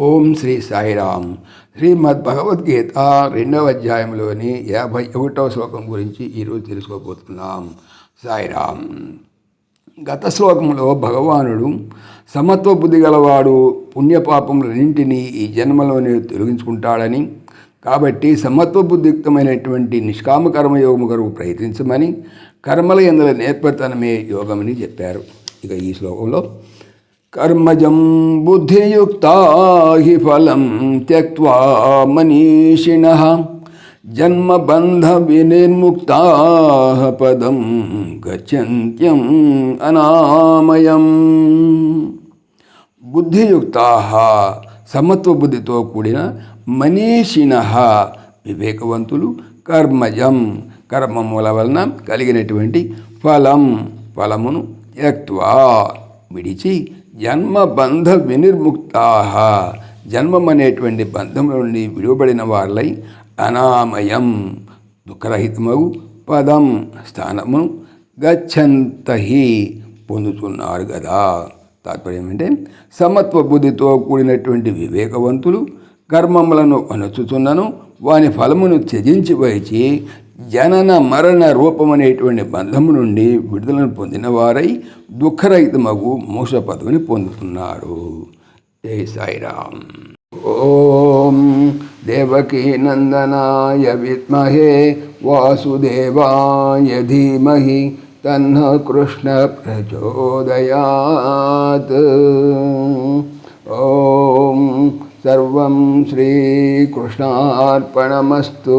ఓం శ్రీ సాయిరామ్. శ్రీమద్ భగవద్గీత రెండవ అధ్యాయంలోని యాభై ఒకటవ శ్లోకం గురించి ఈరోజు తెలుసుకోబోతున్నాం. సాయిరామ్. గత శ్లోకంలో భగవానుడు సమత్వ బుద్ధి గలవాడు పుణ్యపాపములన్నింటినీ ఈ జన్మలోనే తొలగించుకుంటాడని కాబట్టి సమత్వ బుద్ధియుక్తమైనటువంటి నిష్కామ కర్మయోగము కొరకు ప్రయత్నించమని కర్మల ఎందుల నేర్పతనమే యోగమని చెప్పారు. ఇక ఈ శ్లోకంలో కర్మజం బుద్ధియుక్త హి ఫలం త్యక్వా మనీషిణ జన్మబంధ వినిర్ముక్త పదం గచ్చంత్యం అనామయం బుద్ధియుక్త సమత్వ బుద్ధితో కూడిన మనీషిణ వివేకవంతులు కర్మజం కర్మముల వలన కలిగినటువంటి ఫలం ఫలమును త్యక్వా విడిచి జన్మబంధ వినిర్ముక్తా. జన్మం అనేటువంటి బంధం నుండి విడువబడిన వారలై అనామయం. దుఃఖరహితమగు పదం స్థానమును గచ్చంతహి పొందుతున్నారు కదా తాత్పర్యం ఏంటంటే సమత్వ బుద్ధితో కూడినటువంటి వివేకవంతులు కర్మములను అనుచుతున్నను వాని ఫలమును త్యజించి వచ్చి జనన మరణ రూపమనేటువంటి బంధము నుండి విడుదలను పొందిన వారై దుఃఖరహితమగు మోక్ష పదవిని పొందుతున్నారు జై సాయిరామ్. ఓం దేవకీ నందనాయ విద్మహే వాసుదేవాయ ధీమహి తన్న కృష్ణ ప్రచోదయాత్. ఓం సర్వం శ్రీకృష్ణార్పణమస్తు